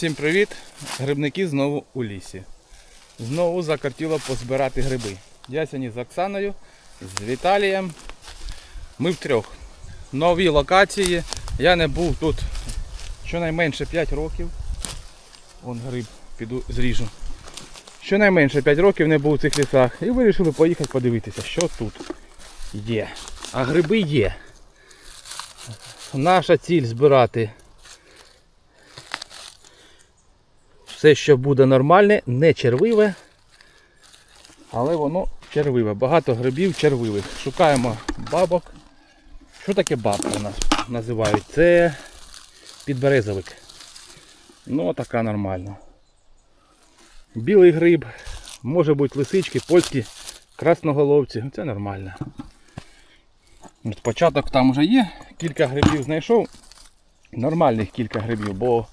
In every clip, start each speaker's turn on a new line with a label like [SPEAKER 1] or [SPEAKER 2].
[SPEAKER 1] Всім привіт! Грибники знову у лісі. Знову закортіло позбирати гриби. Я сьогодні з Оксаною, з Віталієм. Ми втрьох. Нові локації. Я не був тут щонайменше 5 років. Вон гриб, піду зріжу. Щонайменше 5 років не був у цих лісах. І вирішили поїхати подивитися, що тут є. А гриби є. Наша ціль збирати все, що буде нормальне, не червиве, але воно червиве. Багато грибів червивих. Шукаємо бабок. Що таке бабка нас називають? Це підберезовик. Ну, така нормальна. Білий гриб, може бути лисички, польські, красноголовці. Це нормально. От Початок там вже є, кілька грибів знайшов. Нормальних кілька грибів, бо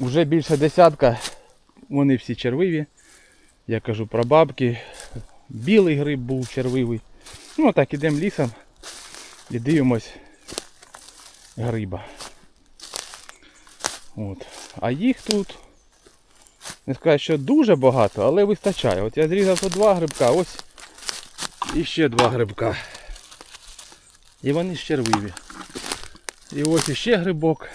[SPEAKER 1] вже більше десятка, вони всі червиві. Я кажу про бабки. Білий гриб був червивий. Ну так, ідемо лісом і дивимось гриба. От. А їх тут, не скажу, що дуже багато, але вистачає. От я зрізав тут два грибка, ось і ще два грибка. І вони ж червиві. І ось іще грибок.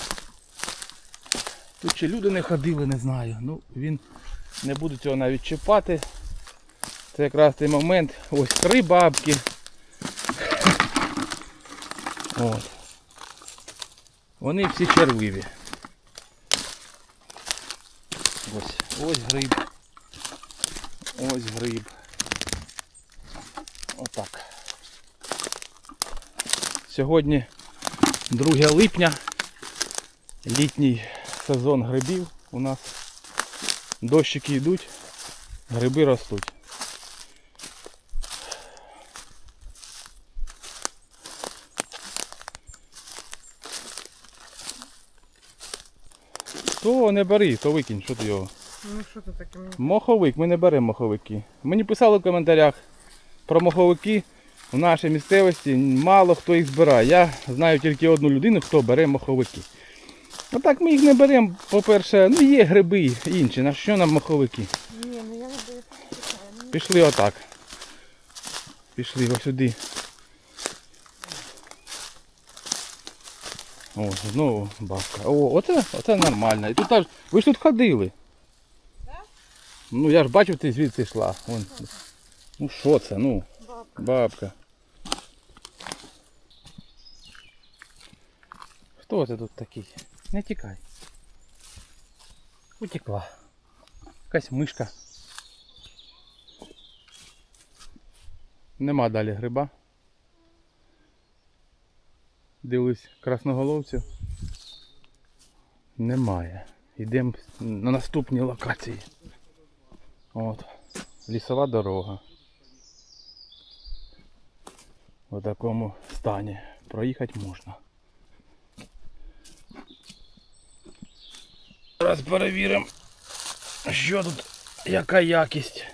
[SPEAKER 1] Тут ще люди не ходили, не знаю. Ну, він не буде цього навіть чіпати. Це якраз той момент. Ось три бабки. От. Вони всі червиві. Ось, ось гриб. Ось гриб. Отак. Сьогодні 2 липня. Літній сезон грибів у нас. Дощики йдуть, гриби ростуть. То не бери, то викинь, що ти його.
[SPEAKER 2] Ну що це таке?
[SPEAKER 1] Моховик, ми не беремо моховики. Мені писали в коментарях про моховики. В нашій місцевості мало хто їх збирає. Я знаю тільки одну людину, хто бере моховики. Ну так ми їх не беремо, по-перше, ну є гриби інші, на що нам моховики?
[SPEAKER 2] Ні, ну я не буду.
[SPEAKER 1] Пішли отак. Пішли ось сюди. О, знову бабка. О, оце, оце нормально. І тут аж, ви ж тут ходили. Ну я ж бачив, ти звідси йшла. Вон. Ну що це, ну,
[SPEAKER 2] Бабка.
[SPEAKER 1] бабка. Хто це тут такий? Не тікай. Утекла. Якась мишка. Нема далі гриба. Дивлюсь красноголовців. Немає. Йдемо на наступні локації. От. Лісова дорога. В такому стані. Проїхати можна. Зараз перевіримо, що тут, яка якість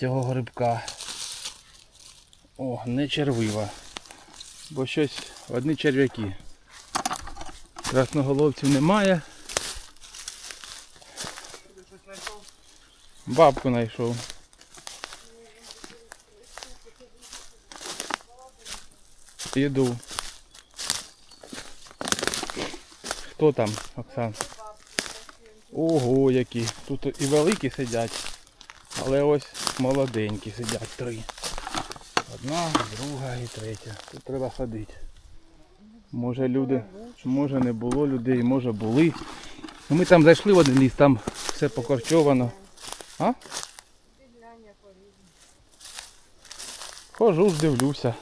[SPEAKER 1] цього грибка. О, не червива. Бо щось одні черв'яки. Красноголовців немає. Бабку знайшов. Іду. Хто там, Оксан? Ого, які. Тут і великі сидять, але ось молоденькі сидять три. Одна, друга і третя. Тут треба ходити. Може люди, може не було людей, може були. Ну, Ми там зайшли в один ліс, там все покорчовано. А? Хожу ж дивлюся.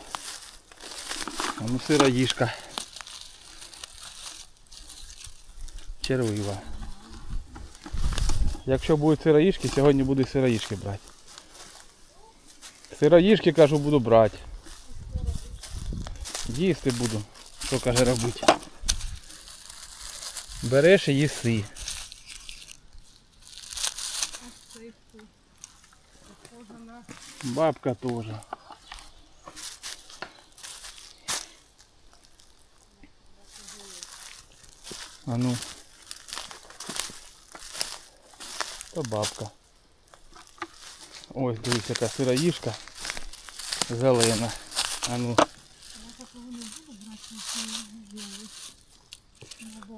[SPEAKER 1] А ну сироїшка. Червива. Якщо будуть сироїшки, сьогодні буду сироїшки брати. Сироїшки, кажу, буду брати. Їсти буду. Що каже робити? Береш і їси. Бабка теж. А ну. То бабка. Ось дивись, яка сироїшка. Зелена. А ну.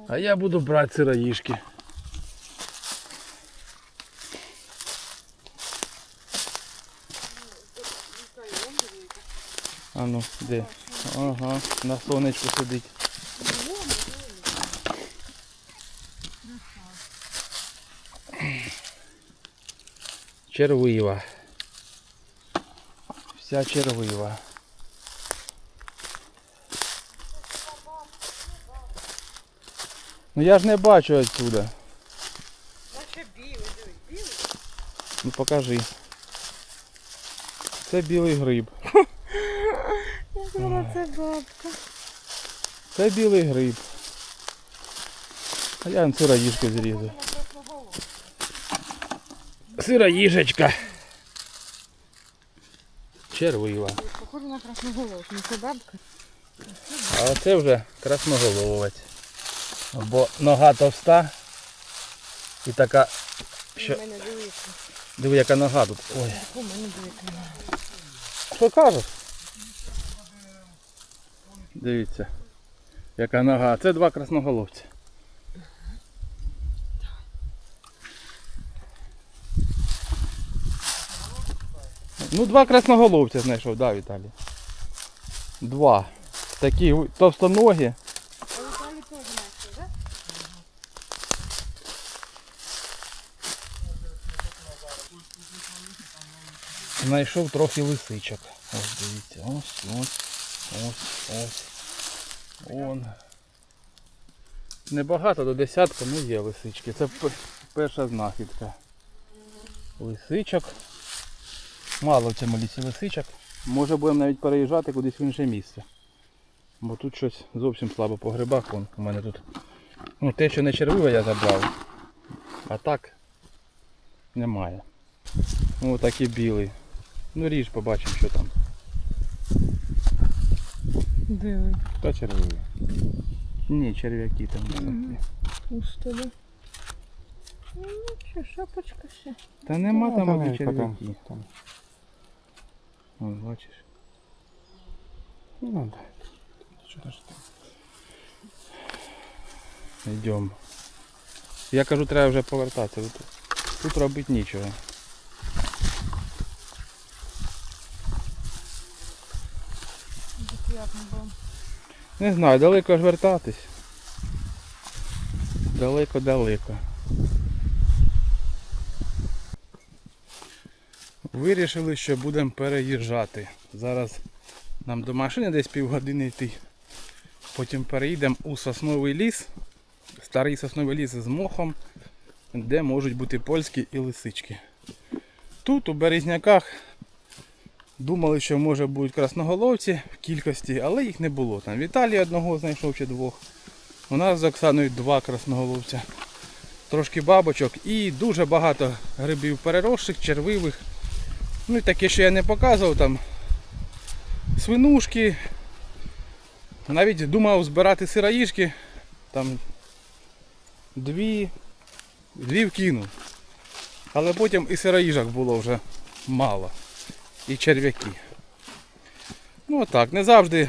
[SPEAKER 1] А я буду брати сироїшки. А ну, де? Ага, на сонечку сидить. Червива. Вся червива. Ну я ж не бачу отсюда.
[SPEAKER 2] Наче білий, дивись, білий.
[SPEAKER 1] Ну покажи. Це білий гриб.
[SPEAKER 2] Я думала, це бабка.
[SPEAKER 1] Це білий гриб. А я сироїжку зрізав. Сироїжечка. Червива.
[SPEAKER 2] Похоже на красноголовку. Це бабка.
[SPEAKER 1] А це вже красноголовець. Бо нога товста і така. Що? Диви, яка нога тут. Ой. Що кажеш? Дивіться. Яка нога. Це два красноголовці. Ну, два красноголовця знайшов, да, Віталій? Два. Такі товстоногі.
[SPEAKER 2] Знайшов,
[SPEAKER 1] трохи лисичок. Ось дивіться. Ось, ось, ось, ось. Он. Небагато до десятка, ну є лисички. Це перша знахідка. Лисичок. Мало в цьому лісі лисичок. Може будемо навіть переїжджати кудись в інше місце. Бо тут щось зовсім слабо по грибах. Вон, у мене тут. Ну те, що не червиве я забрав. А так немає. О, такий білий. Ну ріж побачимо, що там.
[SPEAKER 2] Диви.
[SPEAKER 1] Та червивий. Ні, черв'яки там.
[SPEAKER 2] Пусто, да? Ну, що, шапочка ще.
[SPEAKER 1] Та нема
[SPEAKER 3] Та,
[SPEAKER 1] там
[SPEAKER 3] та
[SPEAKER 1] аби
[SPEAKER 3] навіть
[SPEAKER 1] черв'яки. Ось, бачиш.
[SPEAKER 3] Что-то что.
[SPEAKER 1] Йдемо. Я кажу, треба вже повертатися. Тут, тут робити нічого. Не знаю, далеко ж вертатись. Далеко-далеко. Вирішили, що будемо переїжджати. Зараз нам до машини десь півгодини йти. Потім переїдемо у сосновий ліс. Старий сосновий ліс з мохом, де можуть бути польські і лисички. Тут у березняках Думали, що може будуть красноголовці в кількості, але їх не було. Там Віталій одного знайшов чи двох. У нас з Оксаною два красноголовця. Трошки бабочок і дуже багато грибів переросших, червивих. Ну і таке, що я не показував, там свинушки. Навіть думав збирати сироїшки. Там дві, дві вкинув. Але потім і сироїжок було вже мало і черв'яки. Ну так, не завжди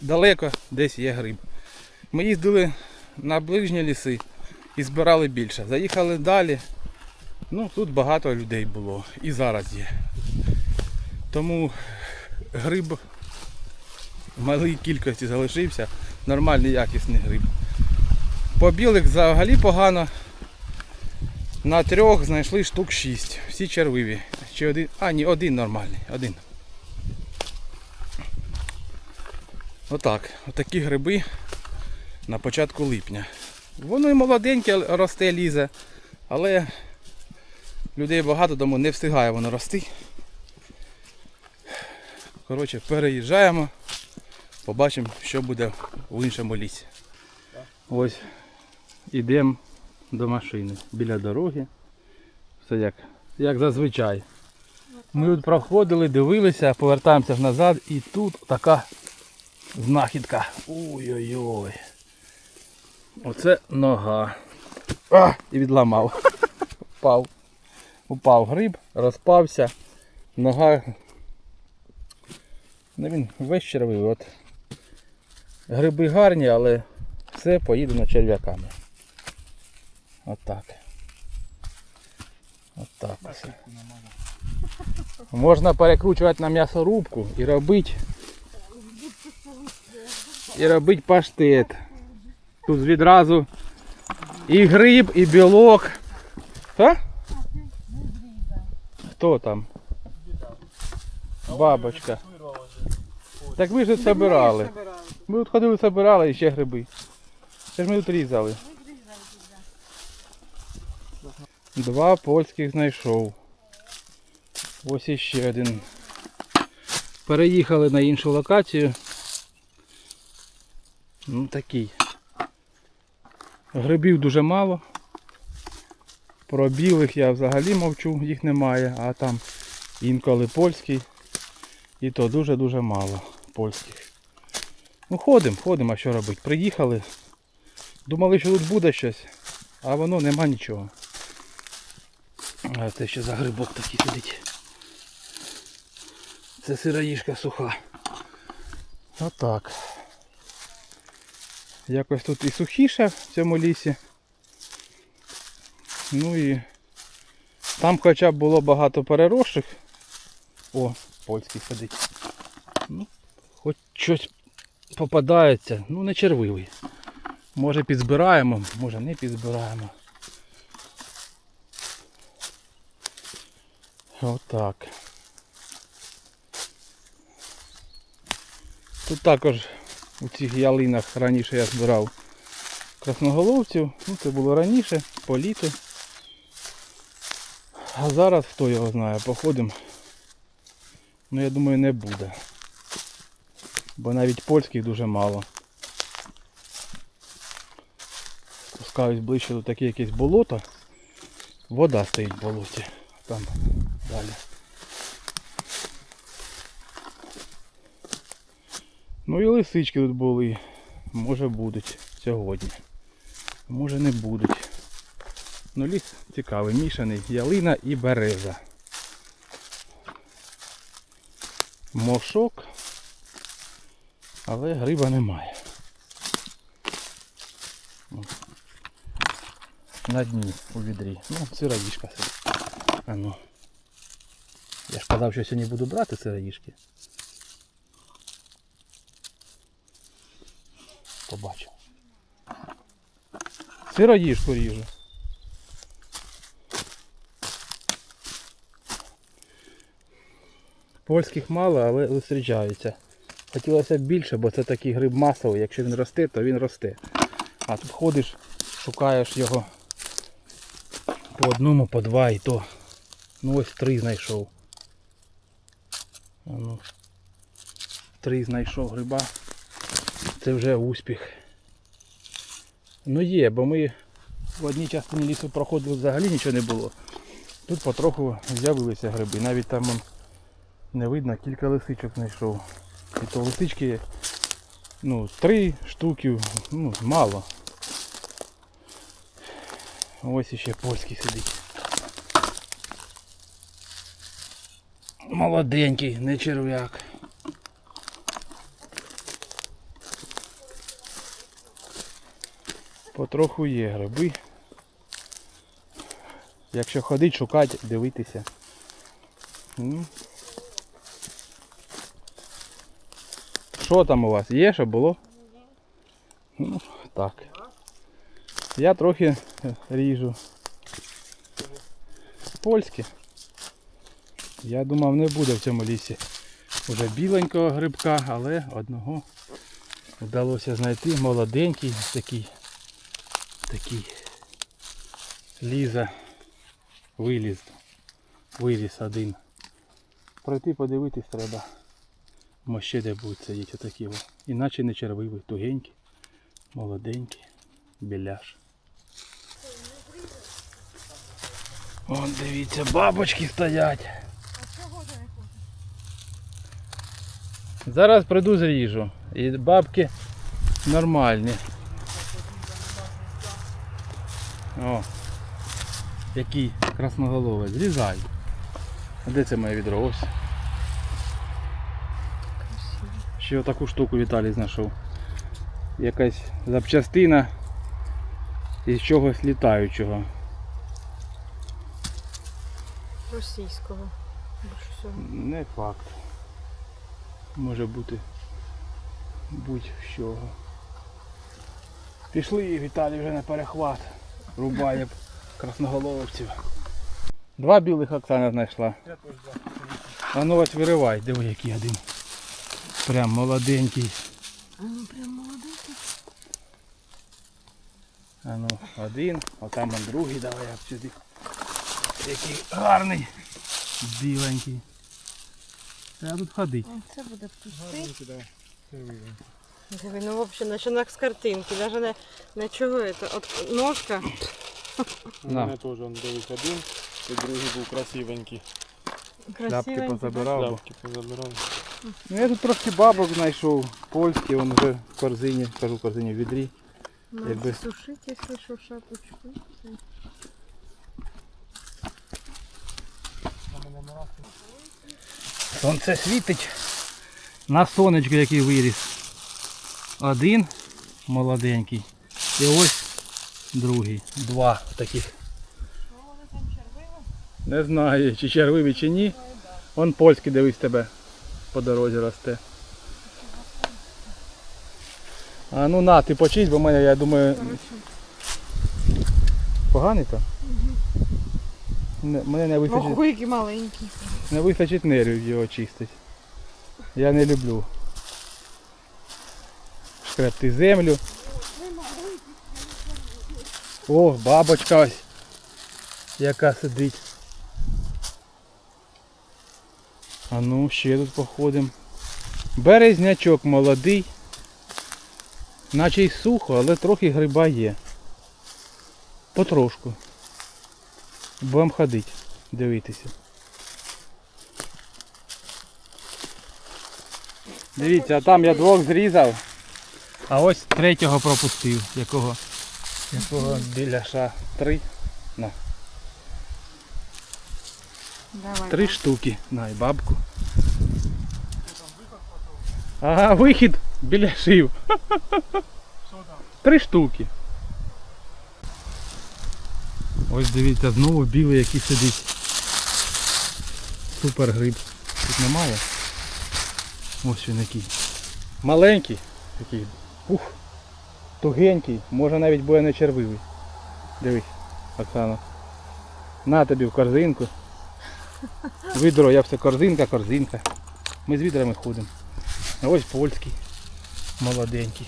[SPEAKER 1] далеко десь є гриб. Ми їздили на ближні ліси і збирали більше. Заїхали далі. Ну тут багато людей було і зараз є. Тому гриб в малій кількості залишився, нормальний якісний гриб. По білих взагалі погано. На трьох знайшли штук 6. Всі червиві. Чи один. А, ні, один нормальний. Один. Отак. Отакі гриби на початку липня. Воно і молоденьке росте, лізе, але людей багато, тому не встигає воно рости. Коротше, переїжджаємо, побачимо, що буде в іншому лісі. Ось ідемо до машини біля дороги. Все як, як зазвичай. Ми тут проходили, дивилися, повертаємося назад і тут така знахідка. Ой-ой-ой. Оце нога. А, і відламав. Впав. Упав гриб, розпався, нога. Ну він весь червивий. От. Гриби гарні, але все поїдено черв'яками. Отак. Отак. ось. Можна перекручувати на м'ясорубку і робити. І робити паштет. Тут відразу і гриб, і білок. А? Хто там? Бабочка. Так ви ж тут собирали. Ми тут ходили, собирали і ще гриби. Це ж ми тут різали. Два польських знайшов. Ось іще один. Переїхали на іншу локацію. Ну такий. Грибів дуже мало. Про білих я взагалі мовчу, їх немає, а там інколи польський. І то дуже-дуже мало польських. Ну ходимо, ходимо, а що робити? Приїхали. Думали, що тут буде щось, а воно нема нічого. А це ще за грибок такий сидить. Це сироїжка суха. Отак. Якось тут і сухіше в цьому лісі. Ну і там хоча б було багато переросших. О, польський сидить. Ну, хоч щось попадається, ну не червивий. Може підзбираємо, може не підзбираємо. Отак. Тут також у цих ялинах раніше я збирав красноголовців. Ну це було раніше, по літу. А зараз хто його знає, походимо. Ну я думаю не буде. Бо навіть польських дуже мало. Спускаюсь ближче до таке якесь болото. Вода стоїть в болоті. Там далі. Ну і лисички тут були. Може будуть сьогодні. Може не будуть. Ну ліс цікавий, мішаний. Ялина і береза. Мошок. Але гриба немає. На дні у відрі. Ну, сироїшка. А ну. Я ж казав, що сьогодні буду брати сироїшки. Побачив. Сироїшку ріжу. Польських мало, але зустрічаються. Хотілося б більше, бо це такий гриб масовий. Якщо він росте, то він росте. А тут ходиш, шукаєш його по одному, по два і то. Ну ось три знайшов. Ну, три знайшов гриба. Це вже успіх. Ну є, бо ми в одній частині лісу проходили взагалі нічого не було. Тут потроху з'явилися гриби. Навіть там он, не видно, кілька лисичок знайшов. І то лисички ну, три штуки, ну, мало. Ось іще польський сидить. Молоденький, не черв'як. Потроху є гриби. Якщо ходить, шукати, дивитися. Ну. Що там у вас? Є, що було? Ну, так. Я трохи е, ріжу. Польське. Я думав не буде в цьому лісі вже біленького грибка, але одного вдалося знайти. Молоденький такий. Такий. Ліза. Виліз. Виліз один. Пройти подивитись треба. Мо де будуть сидіти отакі. о. Іначе не червивий, тугенький, молоденький, біляш. Вон дивіться, бабочки стоять. Зараз прийду зріжу. І бабки нормальні. О. Який красноголовий. Зрізай. А де це моє відро? Ось. Ще отаку штуку Віталій знайшов. Якась запчастина із чогось літаючого.
[SPEAKER 2] Російського.
[SPEAKER 1] Не факт. Може бути будь-що. Пішли, Віталій вже на перехват. Рубає красноголовців. Два білих Оксана знайшла. А ну ось виривай, диви який один. Прям молоденький.
[SPEAKER 2] А ну прям молоденький.
[SPEAKER 1] А ну, один, а там он другий, давай я сюди. Який гарний. Біленький. Треба тут ходити.
[SPEAKER 2] Це буде пустий. Диви, ну взагалі, наче як з картинки. Даже не, не чого це. От ножка.
[SPEAKER 3] У мене теж он дивись один, і другий був красивенький.
[SPEAKER 1] Шляпки
[SPEAKER 2] Красивенька.
[SPEAKER 1] позабирав. бо-
[SPEAKER 3] позабирав.
[SPEAKER 1] Ну, я тут трошки бабок знайшов, польські, він вже в корзині, кажу в корзині в відрі.
[SPEAKER 2] Надо
[SPEAKER 1] Якби-
[SPEAKER 2] сушити, якщо що, шапочку.
[SPEAKER 1] Сонце світить на сонечко, який виріс. Один молоденький. І ось другий. Два таких. Не знаю, чи червивий, чи ні. Он польський дивись тебе по дорозі росте. А ну на, ти почись, бо в мене, я думаю, поганий то? Не- Мене не вистачить.
[SPEAKER 2] Ого, який маленький.
[SPEAKER 1] Не вистачить нервів його чистити. Я не люблю. Шкребти землю. О, бабочка ось. Яка сидить. А ну, ще тут походимо. Березнячок молодий. Наче й сухо, але трохи гриба є. Потрошку. Будемо ходити, дивитися. Дивіться, а там я двох зрізав, а ось третього пропустив, якого, якого біляша три. На,
[SPEAKER 2] Давай.
[SPEAKER 1] три штуки. На, і бабку. Ага, вихід біляшив. Три штуки. Ось дивіться, знову білий, який сидить. Супер гриб. Тут немає. Ось він який. Маленький такий. Ух. Тугенький. Може навіть буде не червивий. Дивись, Оксана. На тобі в корзинку. Відро, я все корзинка, корзинка. Ми з відрами ходимо. А ось польський. Молоденький.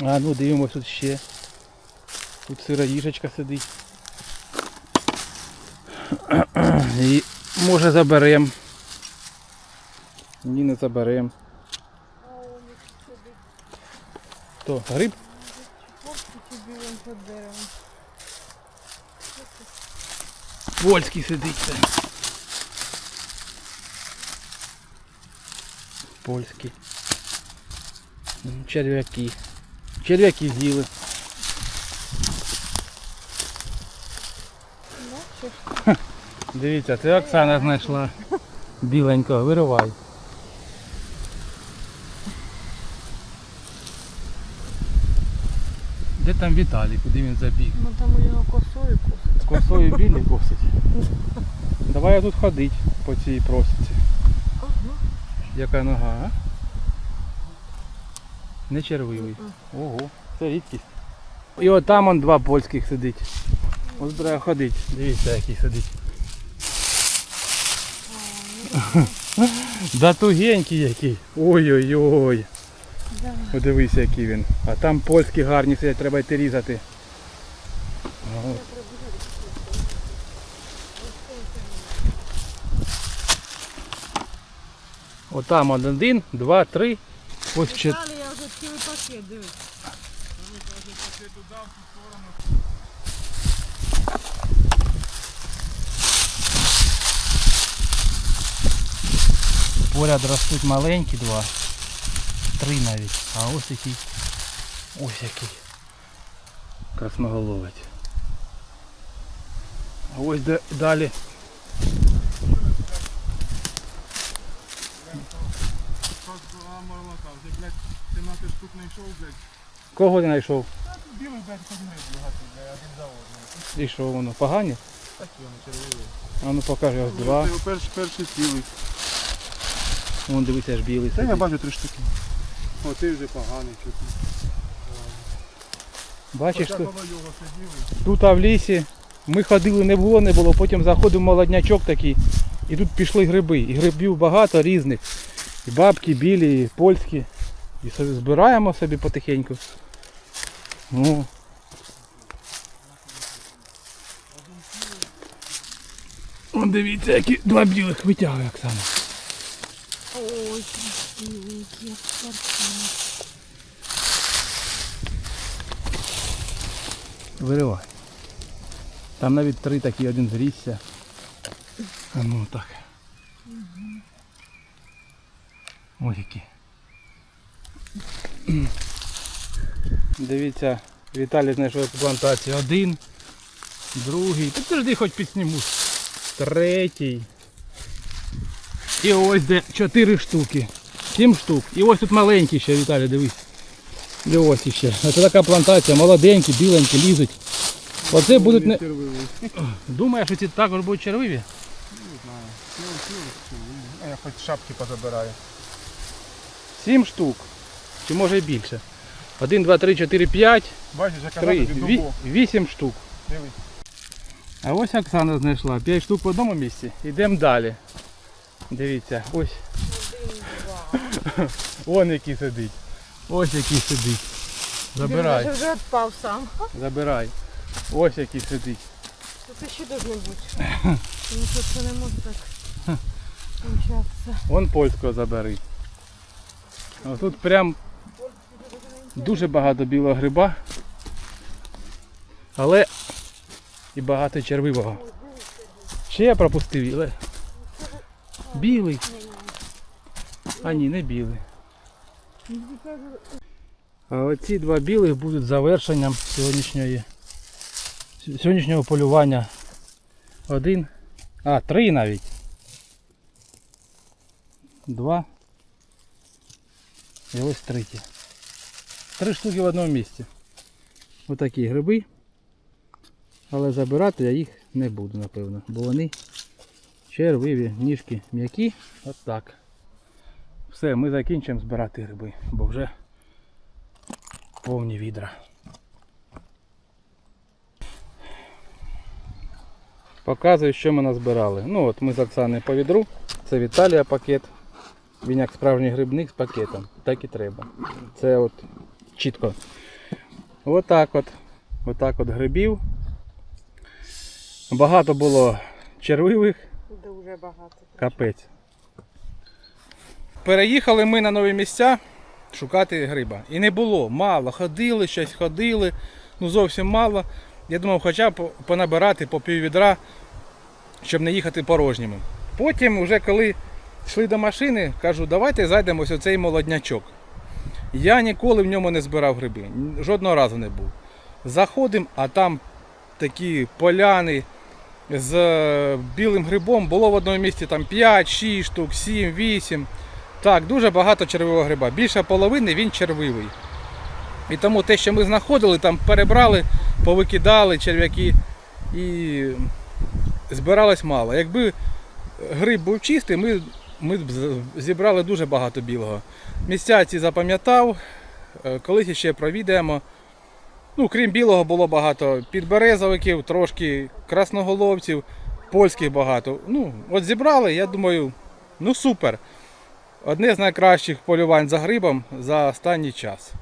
[SPEAKER 1] А ну дивимось тут ще. Тут сироїжечка сидить. І може заберем. Ні, не заберем. Хто? Гриб?
[SPEAKER 2] Тобі вон під деревом.
[SPEAKER 1] Польський сидить це. Польський. Черв'яки. Черв'яки з'їли. Дивіться, це Оксана знайшла. Біленького, виривай. Де там Віталій, куди він забіг?
[SPEAKER 2] Ну там у нього косою косить.
[SPEAKER 1] Косою білі косить. Давай я тут ходить по цій просіці.
[SPEAKER 2] Ага.
[SPEAKER 1] Яка нога, а? Не червивий. Ого, це рідкість. І от там он два польських сидить. Ось треба ходити. Дивіться, який сидить. Да тугенький який. Ой-ой-ой. Подивися, який він. А там польські гарні сидять, треба йти різати. От. Отам один, два, три. Ось чет...
[SPEAKER 2] Я вже цілий пакет, дивись.
[SPEAKER 1] Поряд ростуть маленькі два. Три навіть. А ось який. Ось який. красноголовець. А ось де далі.
[SPEAKER 3] Вже, блядь, 17 штук знайшов, блядь.
[SPEAKER 1] Кого ти знайшов?
[SPEAKER 3] Білий, блядь, багато, блядь, один за.
[SPEAKER 1] І що воно? Погані?
[SPEAKER 3] Такі вони червиві.
[SPEAKER 1] А ну покажи ось два.
[SPEAKER 3] Перший, перший цілий.
[SPEAKER 1] Вон дивися аж білий.
[SPEAKER 3] Та я бачу три штуки. О, ти вже поганий, чути.
[SPEAKER 1] Бачиш,
[SPEAKER 3] Хоча
[SPEAKER 1] тут, а в лісі ми ходили, не було, не було. Потім заходив молоднячок такий. І тут пішли гриби. І грибів багато різних. І бабки, білі, і польські. І собі збираємо собі потихеньку. Ну. Вон дивіться, які два білих витягує Оксана.
[SPEAKER 2] Ой, які картинки.
[SPEAKER 1] Виривай. Там навіть три такі, один зрісся. А ну так. Ось які. Дивіться, Віталій знайшов плантацію. Один, другий. Та підожди хоч підсніму. Третій. І ось де чотири штуки. Сім штук. І ось тут маленький ще, Віталій, дивись. І ось іще. Це така плантація, молоденькі, біленькі, лізуть. Оце будуть не. Думаєш, що ці також будуть червиві?
[SPEAKER 3] Не знаю. А я хоч шапки позабираю.
[SPEAKER 1] Сім штук. Чи може і більше. Один, два, три, чотири, п'ять,
[SPEAKER 3] Бачиш, я казав
[SPEAKER 1] три, ві- вісім штук.
[SPEAKER 3] Дивись.
[SPEAKER 1] А ось Оксана знайшла. П'ять штук в одному місці. Йдемо далі. Дивіться, ось. Вон який сидить. Ось який сидить. Забирай,
[SPEAKER 2] Він вже відпав сам.
[SPEAKER 1] забирай. Ось який сидить.
[SPEAKER 2] Тут ще должно бути. Тому що це не може так початися.
[SPEAKER 1] Вон польського забери. Ось тут прям дуже багато білого гриба. Але і багато червивого. Ще я пропустив, але білий. А ні, не білий. А оці два білих будуть завершенням сьогоднішньої сьогоднішнього полювання. Один. А, три навіть. Два. І ось третє. Три штуки в одному місці. Отакі гриби. Але забирати я їх не буду, напевно. Бо вони червиві, ніжки м'які. От так. Все, ми закінчимо збирати гриби, бо вже повні відра. Показую, що ми назбирали. Ну от ми з Оксаною по відру. Це Віталія пакет. Він як справжній грибник з пакетом. Так і треба. Це от чітко. Отак от. Отак от грибів. Багато було червивих,
[SPEAKER 2] Дуже багато.
[SPEAKER 1] капець. Переїхали ми на нові місця шукати гриба. І не було, мало. Ходили, щось ходили, ну зовсім мало. Я думав, хоча б понабирати по пів відра, щоб не їхати порожніми. Потім, вже коли йшли до машини, кажу, давайте зайдемо ось у цей молоднячок. Я ніколи в ньому не збирав гриби, жодного разу не був. Заходимо, а там такі поляни з е, білим грибом. Було в одному місці там 5, 6 штук, 7, 8. Так, дуже багато червивого гриба. Більше половини він червивий. І тому те, що ми знаходили, там перебрали, повикидали черв'яки і збиралось мало. Якби гриб був чистий, ми, ми зібрали дуже багато білого. Місця ці запам'ятав, е, колись ще провідаємо. Ну, крім білого, було багато підберезовиків, трошки красноголовців, польських багато. Ну, от зібрали, я думаю, ну супер. Одне з найкращих полювань за грибом за останній час.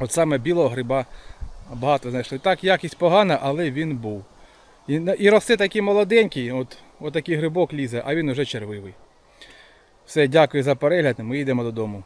[SPEAKER 1] От саме білого гриба багато знайшли. Так, якість погана, але він був. І, і росте такий молоденький, от, от такий грибок лізе, а він уже червивий. Все, дякую за перегляд, ми йдемо додому.